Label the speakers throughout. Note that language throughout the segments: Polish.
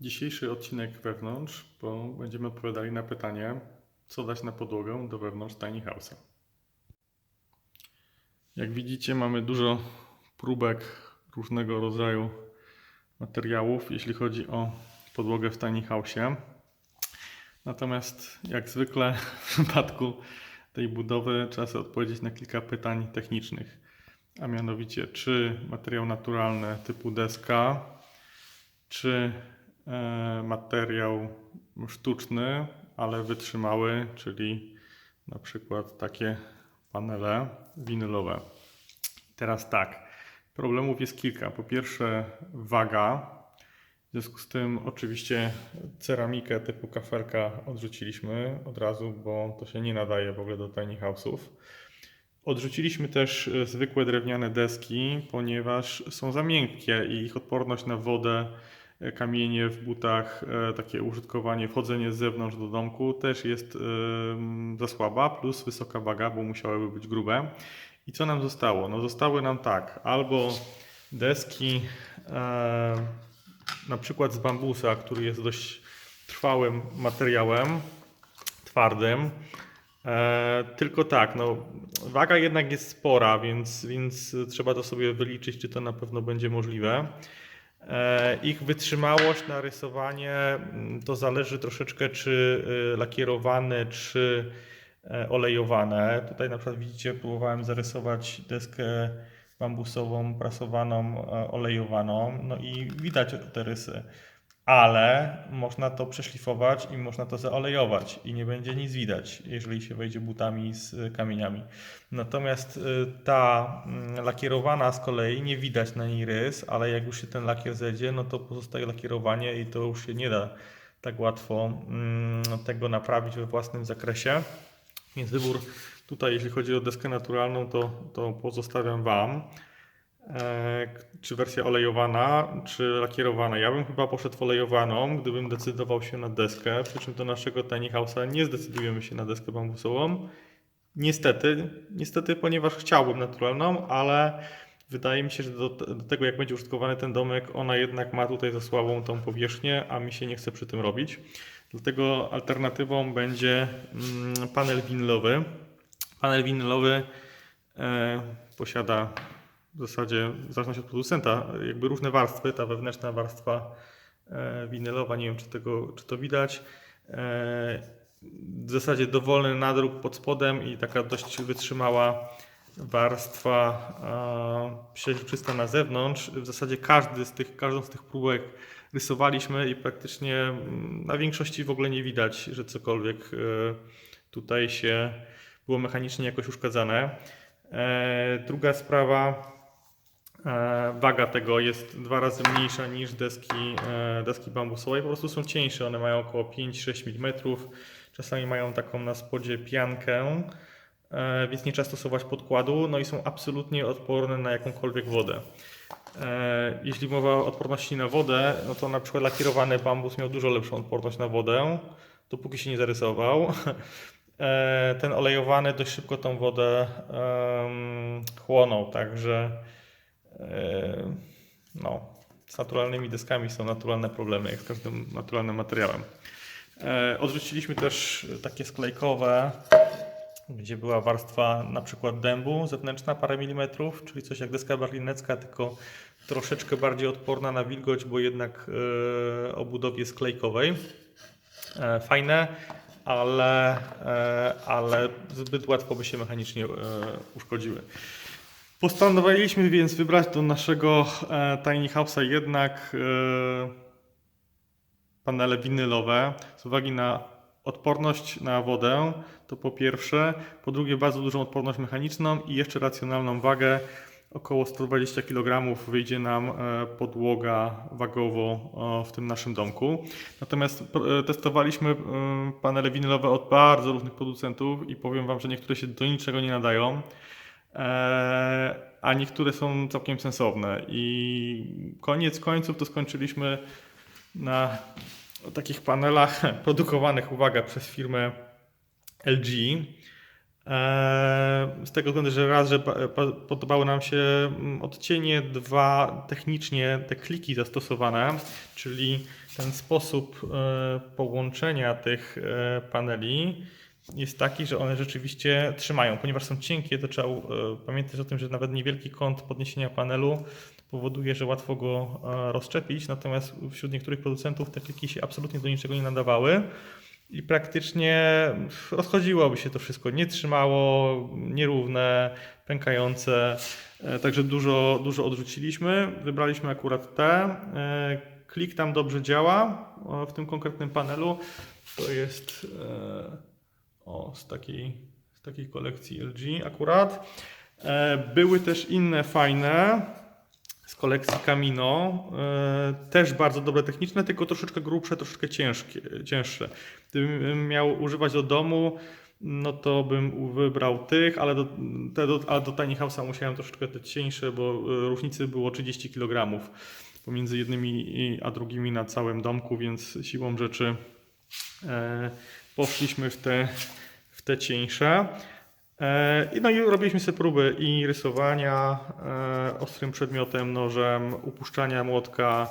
Speaker 1: Dzisiejszy odcinek wewnątrz, bo będziemy odpowiadali na pytanie, co dać na podłogę do wewnątrz tiny house'a. Jak widzicie, mamy dużo próbek różnego rodzaju materiałów, jeśli chodzi o podłogę w tiny house'ie. Natomiast jak zwykle w przypadku tej budowy trzeba sobie odpowiedzieć na kilka pytań technicznych. A mianowicie, czy materiał naturalny typu deska, czy e, materiał sztuczny, ale wytrzymały, czyli na przykład takie panele winylowe. Teraz tak, problemów jest kilka. Po pierwsze, waga. W związku z tym, oczywiście, ceramikę typu kaferka odrzuciliśmy od razu, bo to się nie nadaje w ogóle do tiny house'ów. Odrzuciliśmy też e, zwykłe drewniane deski, ponieważ są za miękkie i ich odporność na wodę, e, kamienie w butach, e, takie użytkowanie, wchodzenie z zewnątrz do domku też jest za słaba, plus wysoka waga, bo musiałyby być grube. I co nam zostało? No zostały nam tak, albo deski na przykład z bambusa, który jest dość trwałym materiałem, twardym. E, tylko tak, no, waga jednak jest spora, więc, więc trzeba to sobie wyliczyć, czy to na pewno będzie możliwe. E, ich wytrzymałość na rysowanie mm, to zależy troszeczkę, czy y, lakierowane, czy e, olejowane. Tutaj na przykład widzicie, próbowałem zarysować deskę bambusową, prasowaną, e, olejowaną, no i widać te rysy ale można to przeszlifować i można to zaolejować i nie będzie nic widać, jeżeli się wejdzie butami z kamieniami. Natomiast y, ta mm, lakierowana z kolei nie widać na niej rys, ale jak już się ten lakier zejdzie, no to pozostaje lakierowanie i to już się nie da tak łatwo mm, tego naprawić we własnym zakresie. Więc wybór tutaj, jeśli chodzi o deskę naturalną, to, to pozostawiam Wam. E, czy wersja olejowana, czy lakierowana. Ja bym chyba poszedł w olejowaną, gdybym decydował się na deskę, przy czym do naszego tiny house'a nie zdecydujemy się na deskę bambusową. Niestety, niestety, ponieważ chciałbym naturalną, ale wydaje mi się, że do, do tego jak będzie użytkowany ten domek, ona jednak ma tutaj za słabą tą powierzchnię, a mi się nie chce przy tym robić. Dlatego alternatywą będzie mm, panel winylowy. Panel winylowy e, posiada w zasadzie, w zależności od producenta, jakby różne warstwy. Ta wewnętrzna warstwa e, winylowa, nie wiem czy, tego, czy to widać. E, W zasadzie dowolny nadruk pod spodem i taka dość wytrzymała warstwa przeźroczysta na zewnątrz. W zasadzie każdy z tych, każdą z tych próbek rysowaliśmy i praktycznie mm, na większości w ogóle nie widać, że cokolwiek tutaj się było mechanicznie jakoś uszkadzane. E, Druga sprawa, E, Waga tego jest dwa razy mniejsza niż deski, e, deski bambusowe. Po prostu są cieńsze, one mają około 5-6 mm. Czasami mają taką na spodzie piankę, więc nie trzeba stosować podkładu. No i są absolutnie odporne na jakąkolwiek wodę. Jeśli mowa o odporności na wodę, no to na przykład lakierowany bambus miał dużo lepszą odporność na wodę, dopóki się nie zarysował. E, Ten olejowany dość szybko tą wodę chłonął, także e, no, z naturalnymi deskami są naturalne problemy, jak z każdym naturalnym materiałem. E, Odrzuciliśmy też takie sklejkowe, gdzie była warstwa na przykład dębu zewnętrzna parę milimetrów, czyli coś jak deska berlinecka, tylko troszeczkę bardziej odporna na wilgoć, bo jednak o budowie sklejkowej. Fajne, ale, e, ale zbyt łatwo by się mechanicznie e, uszkodziły. Postanowiliśmy więc wybrać do naszego e, tiny house'a jednak panele winylowe z uwagi na odporność na wodę, to po pierwsze, po drugie bardzo dużą odporność mechaniczną i jeszcze racjonalną wagę. Około 120 kg wyjdzie nam e, podłoga wagowo e, w tym naszym domku. Natomiast e, testowaliśmy panele winylowe od bardzo różnych producentów i powiem Wam, że niektóre się do niczego nie nadają. A niektóre są całkiem sensowne. I koniec końców to skończyliśmy na takich panelach produkowanych, uwaga, przez firmę LG. E, Z tego względu, że raz, że podobało nam się mm, odcienie, dwa, technicznie te kliki zastosowane, czyli ten sposób e, połączenia tych e, paneli jest taki, że one rzeczywiście trzymają. Ponieważ są cienkie, to trzeba e, pamiętać o tym, że nawet niewielki kąt podniesienia panelu powoduje, że łatwo go e, rozszczepić, natomiast wśród niektórych producentów te kliki się absolutnie do niczego nie nadawały i praktycznie rozchodziłoby się to wszystko. Nie trzymało, nierówne, pękające. E, Także dużo, dużo odrzuciliśmy. Wybraliśmy akurat te. E, Klik tam dobrze działa w tym konkretnym panelu. To jest e, o, z, takiej, z takiej kolekcji LG akurat. Były też inne fajne z kolekcji Camino. E, Też bardzo dobre techniczne, tylko troszeczkę grubsze, troszeczkę ciężkie, cięższe. Gdybym miał używać do domu, no to bym wybrał tych, ale do, te do, a do Tiny House'a musiałem troszeczkę te cieńsze, bo e, różnicy było 30 kg pomiędzy jednymi a drugimi na całym domku, więc siłą rzeczy e, poszliśmy w te, w te cieńsze. E, No i robiliśmy sobie próby i rysowania e, ostrym przedmiotem, nożem, upuszczania młotka.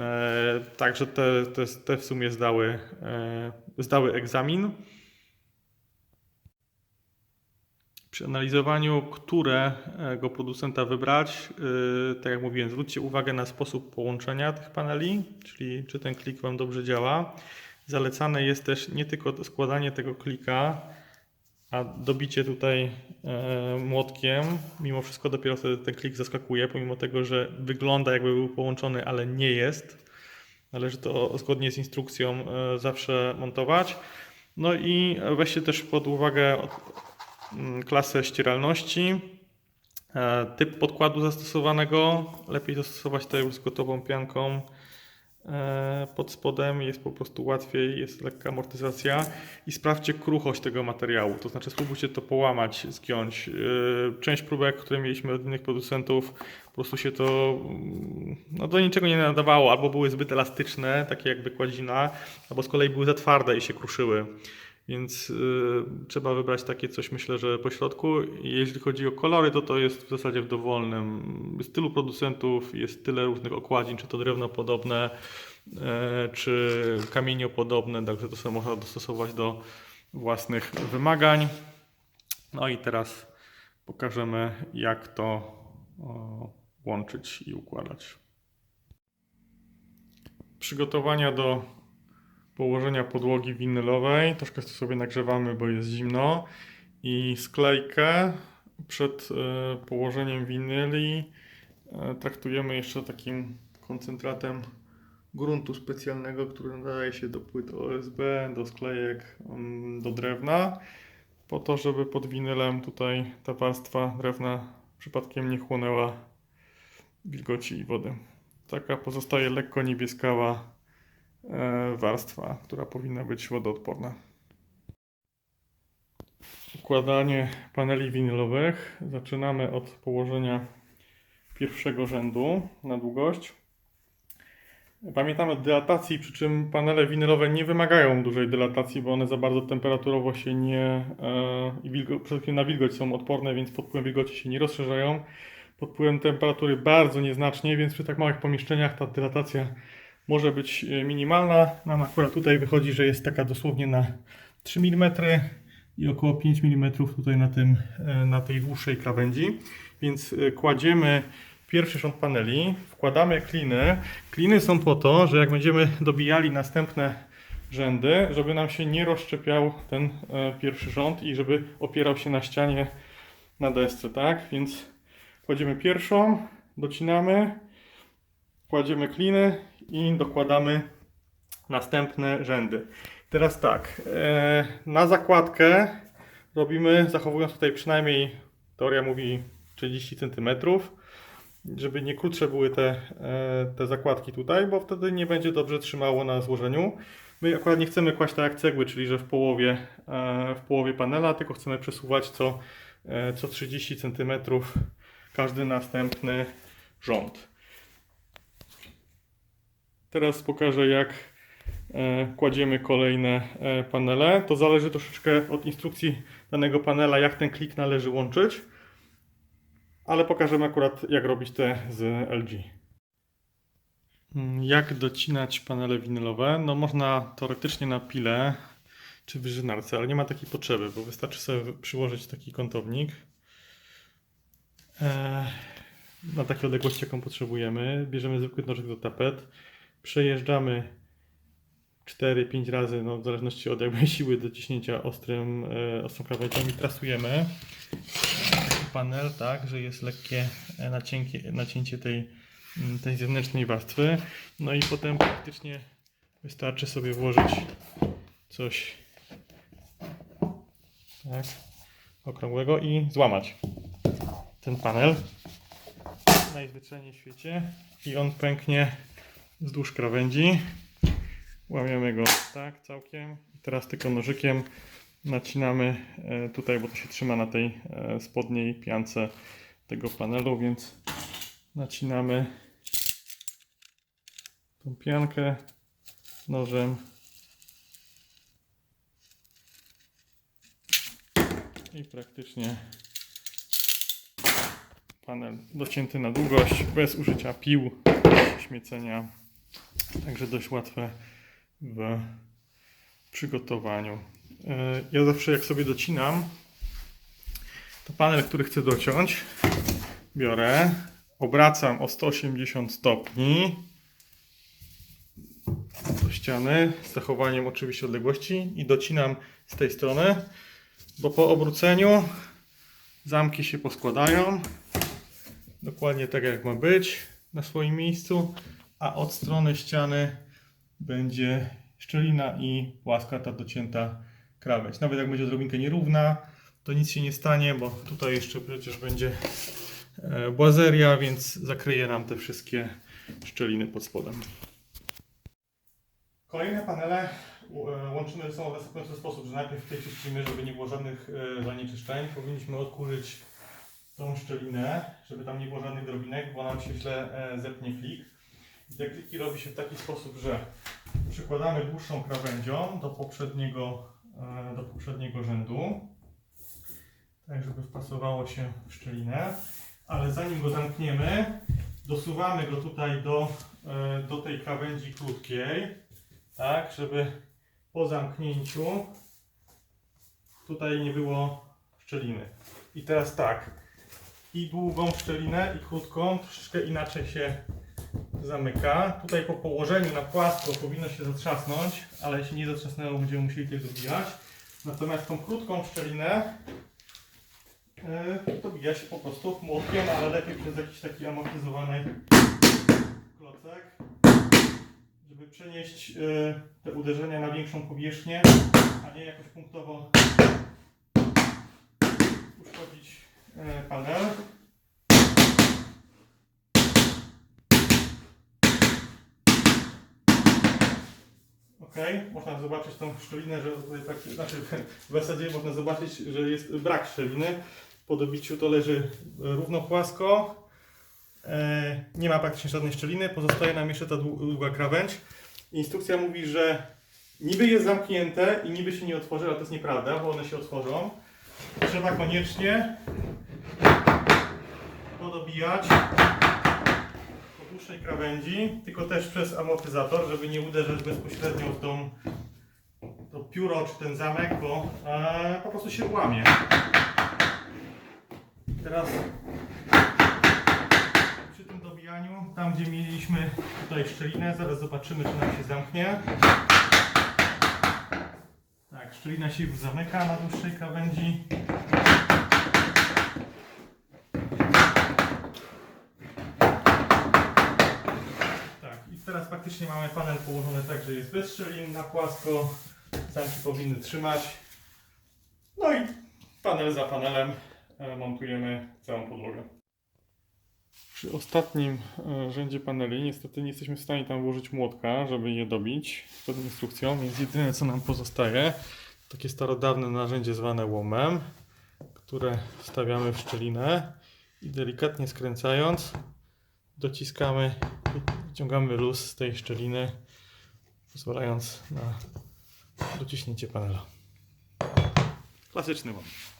Speaker 1: E, także te, te, te w sumie zdały, zdały egzamin. Przy analizowaniu, którego producenta wybrać, tak jak mówiłem, zwróćcie uwagę na sposób połączenia tych paneli, czyli czy ten klik Wam dobrze działa. Zalecane jest też nie tylko składanie tego klika, a dobicie tutaj e, młotkiem. Mimo wszystko dopiero wtedy ten klik zaskakuje, pomimo tego, że wygląda jakby był połączony, ale nie jest. Należy to zgodnie z instrukcją e, zawsze montować. No i weźcie też pod uwagę mm, klasę ścieralności, e, typ podkładu zastosowanego. Lepiej zastosować to już z gotową pianką pod spodem, jest po prostu łatwiej, jest lekka amortyzacja i sprawdźcie kruchość tego materiału, to znaczy spróbujcie to połamać, zgiąć. E, Część próbek, które mieliśmy od innych producentów, po prostu się to mm, no, do niczego nie nadawało, albo były zbyt elastyczne, takie jak wykładzina, albo z kolei były za twarde i się kruszyły. Więc y, trzeba wybrać takie coś, myślę, że po środku. Jeśli chodzi o kolory, to to jest w zasadzie w dowolnym. Jest tylu producentów, jest tyle różnych okładzin, czy to drewnopodobne, e, czy kamieniopodobne, także to sobie można dostosować do własnych wymagań. No i teraz pokażemy, jak to o, łączyć i układać. Przygotowania do położenia podłogi winylowej. Troszkę to sobie nagrzewamy, bo jest zimno. I sklejkę przed e, położeniem winyli e, traktujemy jeszcze takim koncentratem gruntu specjalnego, który nadaje się do płyt OSB, do sklejek, mm, do drewna. Po to, żeby pod winylem tutaj ta warstwa drewna przypadkiem nie chłonęła wilgoci i wody. Taka pozostaje lekko niebieskawa warstwa, która powinna być wodoodporna. Układanie paneli winylowych. Zaczynamy od położenia pierwszego rzędu na długość. Pamiętamy o dylatacji, przy czym panele winylowe nie wymagają dużej dylatacji, bo one za bardzo temperaturowo się nie e, i przede wszystkim na wilgoć są odporne, więc pod wpływem wilgoci się nie rozszerzają. Pod wpływem temperatury bardzo nieznacznie, więc przy tak małych pomieszczeniach ta dylatacja może być e, minimalna. Nam akurat tutaj wychodzi, że jest taka dosłownie na 3 mm i około 5 mm tutaj na, tym, e, na tej dłuższej krawędzi. Więc e, kładziemy pierwszy rząd paneli, wkładamy kliny. Kliny są po to, że jak będziemy dobijali następne rzędy, żeby nam się nie rozszczepiał ten pierwszy rząd i żeby opierał się na ścianie na desce, tak? Więc kładziemy pierwszą, docinamy, kładziemy kliny i dokładamy następne rzędy. Teraz tak, e, na zakładkę robimy, zachowując tutaj przynajmniej, teoria mówi 30 cm, żeby nie krótsze były te, e, te zakładki tutaj, bo wtedy nie będzie dobrze trzymało na złożeniu. My akurat nie chcemy kłaść tak jak cegły, czyli że w połowie, e, w połowie panela, tylko chcemy przesuwać co, co 30 cm każdy następny rząd. Teraz pokażę jak e, kładziemy kolejne e, panele. To zależy troszeczkę od instrukcji danego panela, jak ten klik należy łączyć. Ale pokażemy akurat, jak robić te z LG. Mm, Jak docinać panele winylowe? No można teoretycznie na pile czy wyżynarce, ale nie ma takiej potrzeby, bo wystarczy sobie przyłożyć taki kątownik e, na takiej odległości, jaką potrzebujemy. Bierzemy zwykły nożyk do tapet, przejeżdżamy 4-5 razy, no w zależności od jakby siły do ciśnięcia ostrym, e, ostrą krawędzią i trasujemy. Panel, tak, że jest lekkie e, nacięcie, nacięcie tej, mm, tej zewnętrznej warstwy. No i potem praktycznie wystarczy sobie włożyć coś tak, okrągłego i złamać ten panel. Najzwyczajniej w świecie. I on pęknie wzdłuż krawędzi. Łamiemy go tak całkiem. I teraz tylko nożykiem nacinamy e, tutaj, bo to się trzyma na tej e, spodniej piance tego panelu, więc nacinamy tą piankę nożem. I praktycznie panel docięty na długość, bez użycia pił, śmiecenia. Także dość łatwe w przygotowaniu. E, Ja zawsze jak sobie docinam, to panel, który chcę dociąć, biorę, obracam o 180 stopni do ściany, z zachowaniem oczywiście odległości i docinam z tej strony, bo po obróceniu zamki się poskładają dokładnie tak jak ma być na swoim miejscu, a od strony ściany będzie szczelina i płaska ta docięta krawędź. Nawet jak będzie odrobinkę nierówna, to nic się nie stanie, bo tutaj jeszcze przecież będzie e, błazeria, więc zakryje nam te wszystkie szczeliny pod spodem. Kolejne panele e, łączymy ze sobą w następujący sposób, że najpierw tutaj czyścimy, żeby nie było żadnych e, zanieczyszczeń. Powinniśmy odkurzyć tą szczelinę, żeby tam nie było żadnych drobinek, bo nam się źle zepnie klik. I te kliki robi się w taki sposób, że przykładamy dłuższą krawędzią do poprzedniego, e, do poprzedniego rzędu, tak żeby wpasowało się w szczelinę, ale zanim go zamkniemy, dosuwamy go tutaj do, e, do tej krawędzi krótkiej, tak, żeby po zamknięciu tutaj nie było szczeliny. I teraz tak, i długą szczelinę i krótką troszeczkę inaczej się zamyka. Tutaj po położeniu na płasko powinno się zatrzasnąć, ale jeśli nie zatrzasnęło, będziemy musieli tego dobijać. Natomiast tą krótką szczelinę yy, dobija się po prostu młotkiem, ale lepiej przez jakiś taki amortyzowany klocek, żeby przenieść yy, te uderzenia na większą powierzchnię, a nie jakoś punktowo uszkodzić yy, panel. Można zobaczyć tą szczelinę, że tutaj tak, znaczy w zasadzie można zobaczyć, że jest brak szczeliny. Po dobiciu to leży równo płasko. E, nie ma praktycznie żadnej szczeliny, pozostaje nam jeszcze ta dłu- długa krawędź. Instrukcja mówi, że niby jest zamknięte i niby się nie otworzy, ale to jest nieprawda, bo one się otworzą. Trzeba koniecznie podobijać dłuższej krawędzi, tylko też przez amortyzator, żeby nie uderzać bezpośrednio w tą to pióro czy ten zamek, bo e, po prostu się łamie. Teraz przy tym dobijaniu, tam gdzie mieliśmy tutaj szczelinę, zaraz zobaczymy czy nam się zamknie. Tak, szczelina się już zamyka na dłuższej krawędzi. Tak, i mamy panel położony tak, że jest bez szczelin na płasko. Zamki powinny trzymać. No i panel za panelem e, montujemy całą podłogę. Przy ostatnim e, rzędzie paneli niestety nie jesteśmy w stanie tam włożyć młotka, żeby je dobić z instrukcją, więc jedyne co nam pozostaje takie starodawne narzędzie zwane łomem, które wstawiamy w szczelinę i delikatnie skręcając dociskamy i wyciągamy luz z tej szczeliny, pozwalając na dociśnięcie panela. klasyczny wąż.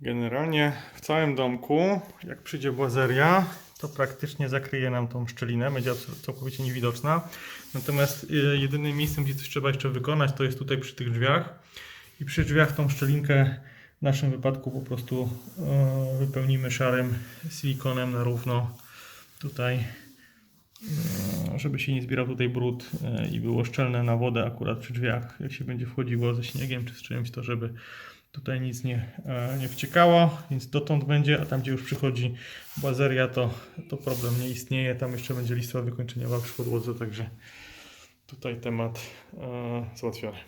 Speaker 1: Generalnie w całym domku, jak przyjdzie błazeria, to praktycznie zakryje nam tą szczelinę, będzie całkowicie niewidoczna. Natomiast y, jedynym miejscem, gdzie coś trzeba jeszcze wykonać, to jest tutaj przy tych drzwiach. I przy drzwiach tą szczelinkę w naszym wypadku po prostu e, wypełnimy szarym silikonem na równo tutaj, e, żeby się nie zbierał tutaj brud e, i było szczelne na wodę akurat przy drzwiach, jak się będzie wchodziło ze śniegiem czy z czymś, to żeby tutaj nic nie, e, nie wciekało, więc dotąd będzie, a tam gdzie już przychodzi bazeria, to, to problem nie istnieje, tam jeszcze będzie listwa wykończeniowa przy podłodze, także tutaj temat e, załatwiony.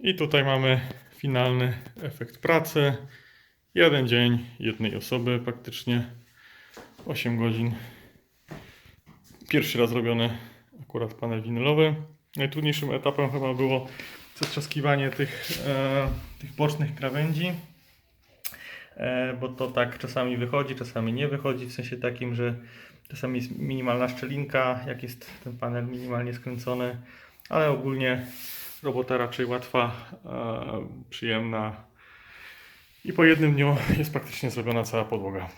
Speaker 1: I tutaj mamy finalny efekt pracy. Jeden dzień jednej osoby, praktycznie 8 godzin. Pierwszy raz robiony akurat panel winylowy. Najtrudniejszym etapem chyba było zatrzaskiwanie tych, e, tych bocznych krawędzi, e, bo to tak czasami wychodzi, czasami nie wychodzi, w sensie takim, że czasami jest minimalna szczelinka, jak jest ten panel minimalnie skręcony, ale ogólnie robota raczej łatwa, e, przyjemna i po jednym dniu jest praktycznie zrobiona cała podłoga.